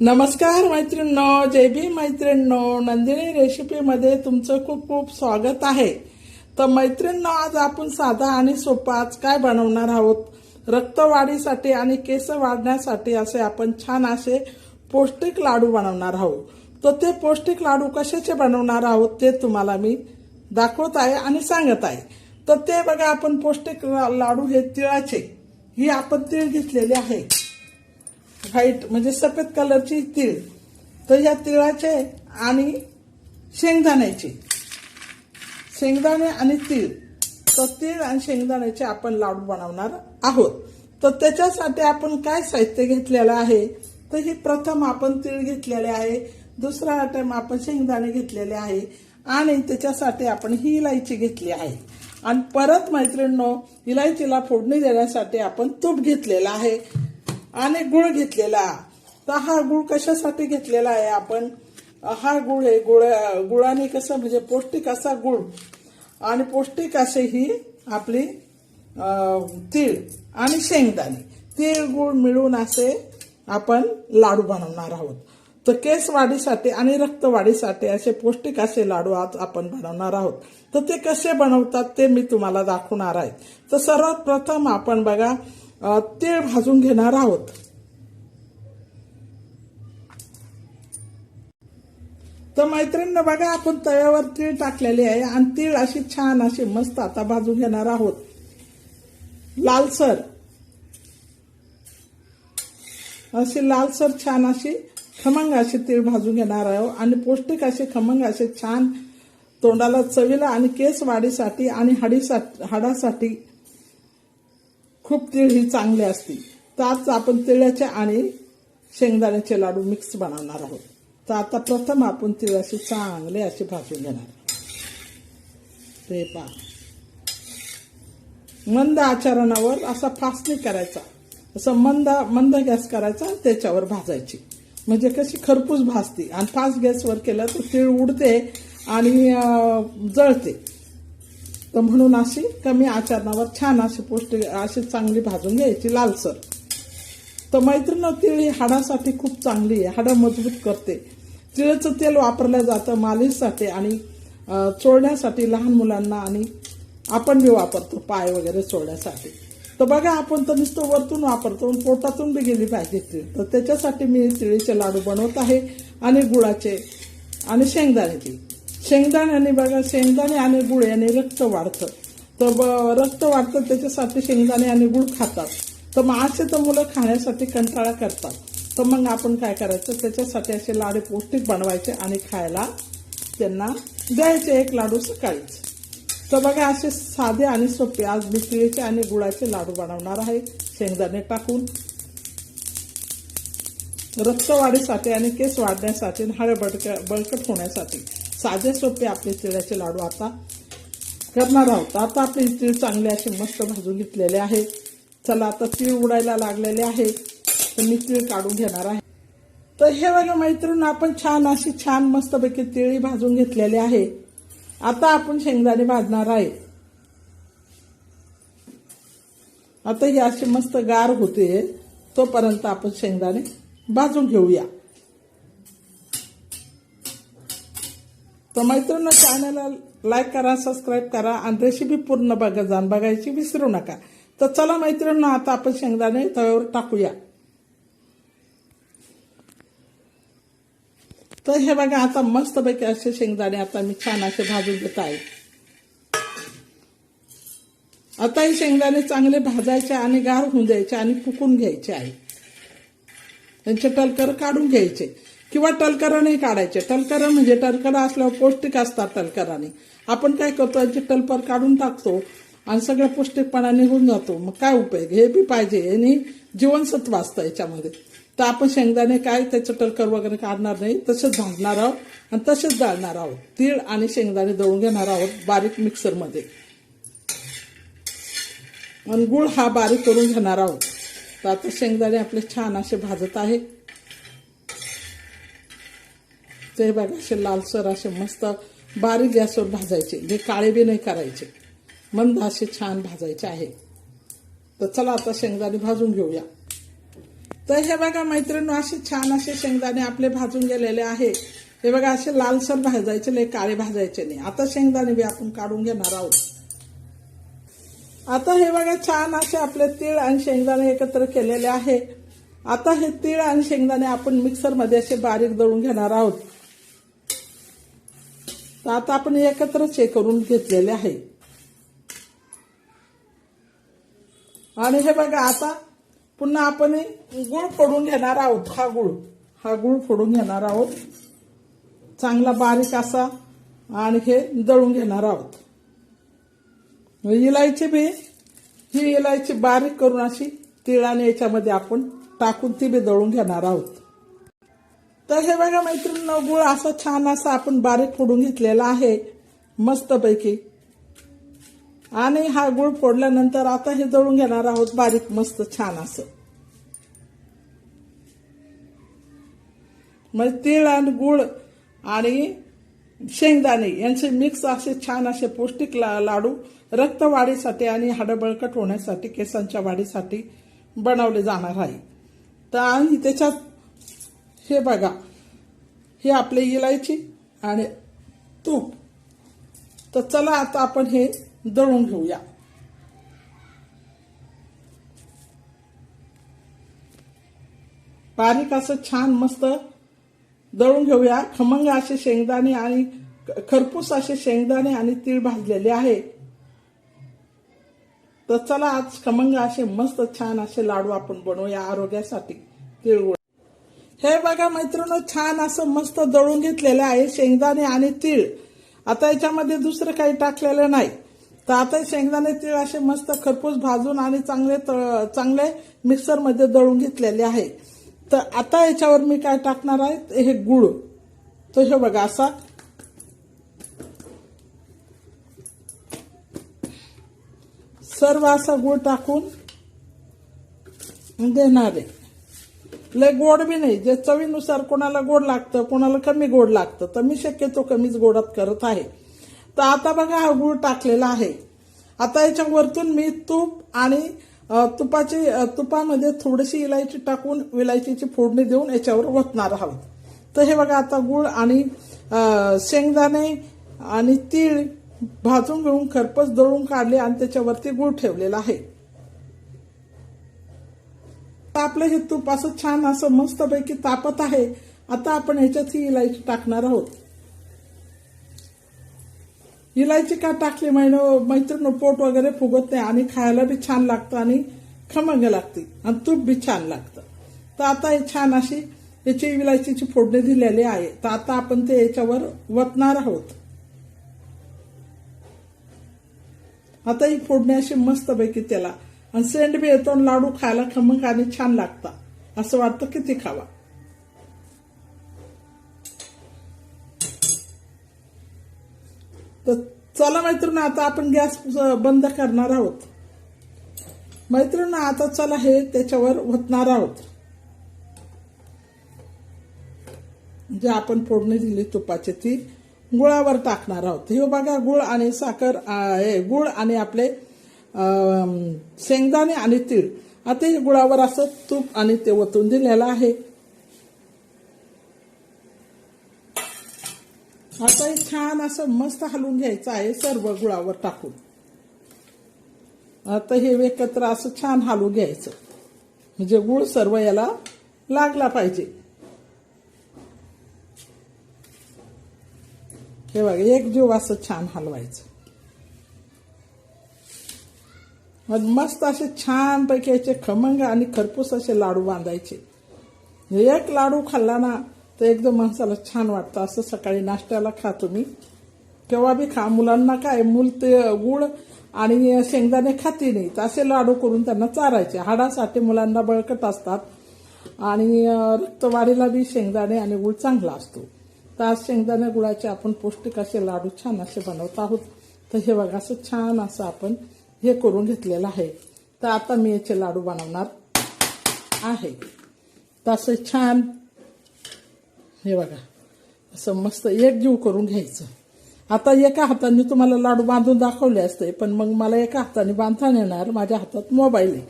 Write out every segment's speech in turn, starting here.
नमस्कार मैत्रिणींनो जय बी मैत्रिणींनो नंदिनी रेसिपीमध्ये तुमचं खूप खूप स्वागत आहे. तर मैत्रिणींनो आज आपण साधा आणि सोपा आज काय बनवणार आहोत? रक्तवाढीसाठी आणि केस वाढण्यासाठी असे आपण छान असे पौष्टिक लाडू बनवणार आहोत. तर ते पौष्टिक लाडू कशाचे बनवणार आहोत ते तुम्हाला मी दाखवत आहे आणि सांगत आहे. तर ते बघा आपण पौष्टिक लाडू हे तिळाचे ही आपण तीळ घेतलेली आहे. व्हाईट म्हणजे सफेद कलरची तीळ. तर या तिळाचे आणि शेंगदाण्याचे. शेंगदाणे आणि तीळ. तर तीळ आणि शेंगदाण्याचे आपण लाडू बनवणार आहोत. तर त्याच्यासाठी आपण काय साहित्य घेतलेलं आहे? तर ही प्रथम आपण तीळ घेतलेले आहे. दुसरा आयटम आपण शेंगदाणे घेतलेले आहे. आणि त्याच्यासाठी आपण ही इलायची घेतली आहे. आणि परत मैत्रिणींनो इलायचीला फोडणी देण्यासाठी आपण तूप घेतलेला आहे. आणि गुळ घेतलेला. तर हा गुळ कशासाठी घेतलेला आहे आपण? हा गुळ आहे गुळ गुळाने कसं म्हणजे पौष्टिक असा गुळ. आणि पौष्टिक असे ही आपली तीळ आणि शेंगदाणे. तीळ गुळ मिळून असे आपण लाडू बनवणार आहोत. तर केस वाढीसाठी आणि रक्तवाढीसाठी असे पौष्टिक असे लाडू आज आपण बनवणार आहोत. तर ते कसे बनवतात ते मी तुम्हाला दाखवणार आहे. तर सर्वात प्रथम आपण बघा अ, तीळ भाजून घेणार आहोत. तर मैत्रिणींनो बघा आपण तव्यावर तीळ टाकलेली आहे आणि तीळ अशी छान अशी मस्त आता भाजून घेणार आहोत. लालसर अशी लालसर छान अशी खमंग अशी तीळ भाजून घेणार आहोत. आणि पौष्टिक असे खमंग असे छान तोंडाला चवीला आणि केस वाढीसाठी आणि हाडीसाठी हाडासाठी खूप तीळ ही चांगली असते तर आज आपण तिळाचे आणि शेंगदाण्याचे लाडू मिक्स बनवणार आहोत. तर आता प्रथम आपण तीळ असे चांगले असे भाजून घेणार. ते पहा. मंद आचरणावर असा फासणी करायचा. असं मंद मंद गॅस करायचा आणि त्याच्यावर भाजायची. म्हणजे कशी खरपूस भाजते. आणि फास्ट गॅसवर केलं तर तीळ उडते आणि जळते. तर म्हणून अशी कमी आचरणावर छान अशी पौष्टिक अशी चांगली भाजून घ्यायची लालसर. तर मैत्रीण तिळी हाडासाठी खूप चांगली आहे. हाडं मजबूत करते. तिळाचं तेल वापरलं जातं मालिशसाठी आणि चोळण्यासाठी लहान मुलांना आणि आपण बी वापरतो पाय वगैरे चोळण्यासाठी. तर बघा आपण तर नुसतं वरतून वापरतो पोटातून बी गेली पाहिजे तीळ. तर त्याच्यासाठी मी तिळीचे लाडू बनवत आहे आणि गुळाचे आणि शेंगदाण्याचे शेंगदाण्याने बघा शेंगदाणे आणि गुळ याने रक्त वाढतं. तर ब- रक्त वाढतं त्याच्यासाठी शेंगदाणे आणि गुळ खातात. तर मग असे तर मुलं खाण्यासाठी कंटाळा करतात. तर मग आपण काय करायचं? त्याच्यासाठी असे लाडू पौष्टिक बनवायचे आणि खायला त्यांना द्यायचे एक लाडू सकाळीच. तर बघा असे साधे आणि सोपे आज मी तिळीचे आणि गुळाचे लाडू बनवणार आहे. शेंगदाणे टाकून. रक्तवाढीसाठी आणि केस वाढण्यासाठी आणि हाडे बडक बळकट होण्यासाठी. साधे सोपे आपले तिळाचे लाडू आता करणार आहोत. आता आपले तीळ चांगले असे मस्त भाजून घेतलेले आहे. चला आता तीळ उडायला लागलेले आहे. तर मी तीळ काढून घेणार आहे. तर हे बघा मैत्रीण आपण छान अशी छान मस्तपैकी तिळी भाजून घेतलेली आहे. आता आपण शेंगदाणे भाजणार आहे. आता ही अशी मस्त गार होते. तोपर्यंत आपण शेंगदाणे भाजून घेऊया. तर मैत्रिणी चॅनलला लाईक करा सबस्क्राईब करा आणि रेसिपी पूर्ण बघा जाण बघायची विसरू नका. तर चला मैत्रिणी आता आपण शेंगदाणे तव्यावर टाकूया. तर हे बघा आता मस्तपैकी असे शेंगदाणे आता मी छान असे भाजून घेत आहे. आता हे शेंगदाणे चांगले भाजायचे आणि गार होऊन द्यायचे आणि फुकून घ्यायचे आहे. त्यांचे टलकर काढून घ्यायचे. किंवा टलकर नाही काढायचे. टलकर म्हणजे टलकर असल्यावर पौष्टिक असतात टलकराने. आपण काय करतो यांचे टलपर काढून टाकतो आणि सगळं पौष्टिकपणा निघून जातो. मग काय उपयोग? हे बी पाहिजे. यांनी जीवनसत्व असतं याच्यामध्ये. तर आपण शेंगदाणे काय त्याचं टलकर वगैरे काढणार नाही तसंच भाजणार आहोत आणि तसेच जाळणार आहोत. तीळ आणि शेंगदाणे दळून घेणार आहोत बारीक मिक्सरमध्ये. आणि गुळ हा बारीक करून घेणार आहोत. तर आता शेंगदाणे आपले छान असे भाजत आहे. ते बघा असे लालसर असे मस्त बारीक गॅसवर भाजायचे. जे काळे बी नाही करायचे. मंद असे छान भाजायचे आहे. तर चला आता शेंगदाणे भाजून घेऊया. तर हे बघा मैत्रिणी असे छान असे शेंगदाणे आपले भाजून गेलेले आहे. हे बघा असे लालसर भाजायचे नाही काळे भाजायचे नाही. आता शेंगदाणे बी आपण काढून घेणार आहोत. आता हे बघा छान असे आपले तीळ आणि शेंगदाणे एकत्र केलेले आहे. आता हे तीळ आणि शेंगदाणे आपण मिक्सरमध्ये असे बारीक दळून घेणार आहोत. तर आता आपण एकत्रच हे करून घेतलेले आहे. आणि हे बघा आता पुन्हा आपण हे गुळ फोडून घेणार आहोत हा गुळ. हा गुळ फोडून घेणार आहोत. चांगला बारीक असा आणि हे दळून घेणार आहोत. इलायची बी ही इलायची बारीक करून अशी तिळाने याच्यामध्ये आपण टाकून ती बी दळून घेणार आहोत. तर हे बघा मैत्रिणींना गुळ असा छान असा आपण बारीक फोडून घेतलेला आहे मस्तपैकी. आणि हा गुळ फोडल्यानंतर आता हे दळून घेणार आहोत बारीक मस्त छान असं. मग तीळ आणि गुळ आणि शेंगदाणे यांचे मिक्स असे छान असे पौष्टिक ला लाडू रक्तवाढीसाठी आणि हाडं बळकट होण्यासाठी केसांच्या वाढीसाठी बनवले जाणार आहे. तर आणि त्याच्यात हे बघा हे आपले इलायची आणि तूप. तर चला आता आपण हे दळून घेऊया. बारीक असं छान मस्त दळून घेऊया. खमंग असे शेंगदाणे आणि खरपूस असे शेंगदाणे आणि तीळ भाजलेले आहे. तर चला आज खमंग असे मस्त छान असे लाडू आपण बनवूया आरोग्यासाठी. तिळगुळ हे बघा मैत्रिणी छान असं मस्त दळून घेतलेलं आहे शेंगदाणे आणि तीळ. आता याच्यामध्ये दुसरं काही टाकलेलं नाही. तर आता शेंगदाणे तीळ असे मस्त खरपूस भाजून आणि चांगले त- चांगले मिक्सरमध्ये दळून घेतलेले आहे. तर आता याच्यावर मी काय टाकणार आहे? हे गुळ. तर हे बघा असा. सर्व असा गुळ टाकून देणार आहे. लय गोड बी नाही. जे चवीनुसार कोणाला गोड लागतं कोणाला कमी गोड लागतं तर मी शक्यतो कमीच गोडात करत आहे. तर आता बघा हा गूळ टाकलेला आहे. आता याच्या वरतून मी तूप आणि तुपाची तुपामध्ये थोडीशी इलायची टाकून इलायचीची फोडणी देऊन याच्यावर ओतणार आहोत. तर हे बघा आता गुळ आणि शेंगदाणे आणि तीळ भाजून घेऊन खरपस दळून काढले आणि त्याच्यावरती गुळ ठेवलेला आहे. तर आपलं हे तूप असं छान असं मस्तपैकी तापत आहे. आता आपण ह्याच्यात ही इलायची टाकणार आहोत. इलायची का टाकली मैन मैत्रीण पोट वगैरे फुगत नाही आणि खायला बी छान लागतं आणि खमंग लागते आणि तूप बी छान लागतं. तर आता हे छान अशी याची इलायचीची फोडणी दिलेली आहे. तर आता आपण ते याच्यावर वतणार आहोत. आता ही फोडणी अशी मस्तपैकी त्याला आणि सेंड बी येतो आणि लाडू खायला खमंग आणि छान लागतात असं वाटतं किती खावा. तर चला मैत्रिणी आता आपण गॅस बंद करणार आहोत. मैत्रिणी आता चला हे त्याच्यावर ओतणार आहोत. जे आपण फोडणी दिली तुपाची ती गुळावर टाकणार आहोत. हे बघा गुळ आणि साखर हे गुळ आणि आपले शेंगदाणे आणि तीळ. आता गुळावर असं तूप आणि ते ओतून दिलेलं आहे. आता हे छान असं मस्त हलवून घ्यायचं आहे सर्व गुळावर टाकून. आता हे एकत्र असं छान हलवून घ्यायचं. म्हणजे गुळ सर्व याला लागला पाहिजे. हे बघा एक जीव असं छान हलवायचं. मग मस्त असे छान पैकी याचे खमंग आणि खरपूस असे लाडू बांधायचे. एक लाडू खाल्ला ना तर एकदम माणसाला छान वाटतं. असं सकाळी नाश्त्याला खा तुम्ही. केव्हा बी खा. मुलांना काय मूल ते गुळ आणि शेंगदाणे खाती नाही तर असे लाडू करून त्यांना चारायचे. हाडासाठी मुलांना बळकट असतात. आणि रक्तवाढीला बी शेंगदाणे आणि गुळ चांगला असतो. तर आज शेंगदाणे गुळाचे आपण पौष्टिक असे लाडू छान असे बनवत आहोत. तर हे बघा असं छान असं आपण हे करून घेतलेलं आहे. तर आता मी याचे लाडू बनवणार आहे. तसं छान हे बघा असं मस्त एकजीव करून घ्यायचं. आता एका हाताने तुम्हाला लाडू बांधून दाखवले असते पण मग मला एका हाताने बांधता येणार माझ्या हातात मोबाईल आहे.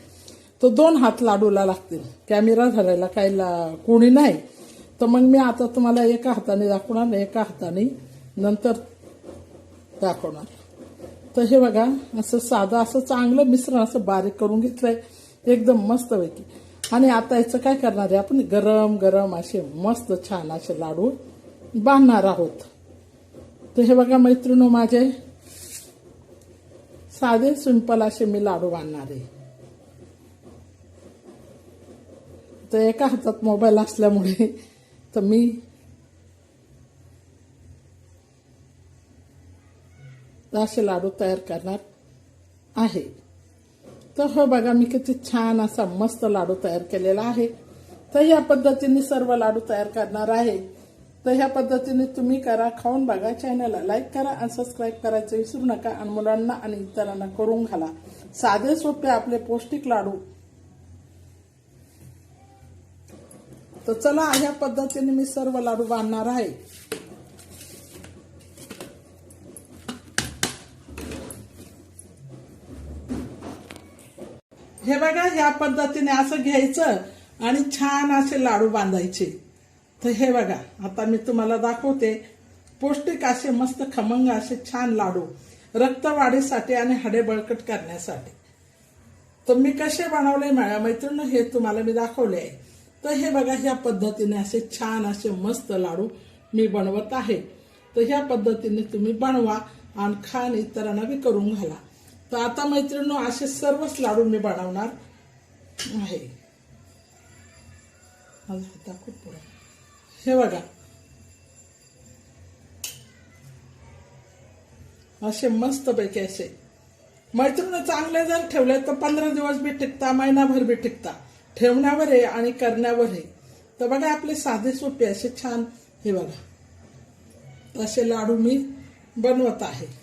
तर दोन हात लाडूला लागतील. कॅमेरा धरायला काही ला कोणी नाही. तर मग मी आता तुम्हाला एका हाताने दाखवणार एका हाताने नंतर दाखवणार. तर हे बघा असं साधं असं चांगलं मिश्रण असं बारीक करून घेतलंय. एकदम मस्त पैकी आणि आता याचं काय करणार आहे आपण? गरम गरम असे मस्त छान असे लाडू बांधणार आहोत. तर हे बघा मैत्रिणी माझे साधे सिंपल असे मी लाडू बांधणार आहे. तर एका हातात मोबाईल असल्यामुळे तर मी असे लाडू तयार करणार आहे. तर हो बघा मी किती छान असा मस्त लाडू तयार केलेला आहे. तर या पद्धतीने सर्व लाडू तयार करणार आहे. तर ह्या पद्धतीने तुम्ही करा खाऊन बघा चॅनलला लाईक करा आणि सबस्क्राईब करायचं विसरू नका आणि मुलांना आणि इतरांना करून घाला. साधे सोपे आपले पौष्टिक लाडू. तर चला ह्या पद्धतीने मी सर्व लाडू बांधणार आहे. या ह्या पद्धतीने असं घ्यायचं आणि छान असे लाडू बांधायचे. तर हे बघा आता मी तुम्हाला दाखवते. पौष्टिक असे मस्त खमंग असे छान लाडू रक्तवाढीसाठी आणि हाडे बळकट करण्यासाठी. तर मी कसे बनवले माझ्या मैत्रिणी हे तुम्हाला मी दाखवले आहे. तर हे बघा ह्या पद्धतीने असे छान असे मस्त लाडू मी बनवत आहे. तर ह्या पद्धतीने तुम्ही बनवा आणि खान इतरांना बी करून घाला. तर आता मैत्रिणी असे सर्वच लाडू मी बनवणार. आहे. माझा हात खूप पुढं. हे बघा. असे मस्त पैकी असे. मैत्रिणी चांगले जर ठेवले तर पंधरा दिवस बी टिकता महिनाभर बी टिकता. ठेवण्यावर आहे आणि करण्यावर आहे. तर बघा आपले साधे सोपे असे छान हे बघा. असे लाडू मी बनवत आहे.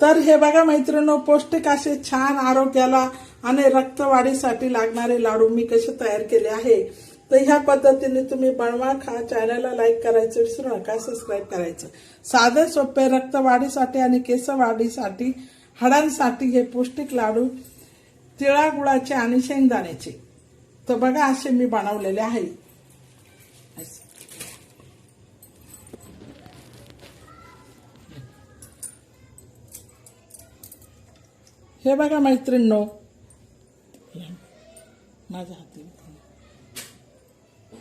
तर हे बघा मैत्रिणी पौष्टिक असे छान आरोग्याला आणि रक्तवाढीसाठी लागणारे लाडू मी कसे तयार केले आहे. तर ह्या पद्धतीने तुम्ही बनवा खा चॅनलला लाईक करायचं विसरू नका सबस्क्राईब करायचं. साधे सोपे रक्तवाढीसाठी आणि केसवाढीसाठी हाडांसाठी हे पौष्टिक लाडू तिळा गुळाचे आणि शेंगदाण्याचे. तर बघा असे मी बनवलेले आहे. हे बघा मैत्रिणींनो. माझ्या हाती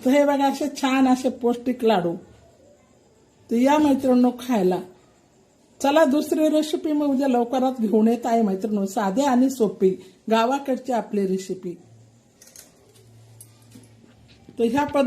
तर हे बघा असे छान असे पौष्टिक लाडू. तर या मैत्रिणींनो खायला. चला दुसरी रेसिपी मी उद्या लवकरात घेऊन येत आहे मैत्रिणी साधे आणि सोपी. गावाकडची आपली रेसिपी तर ह्या पद्धती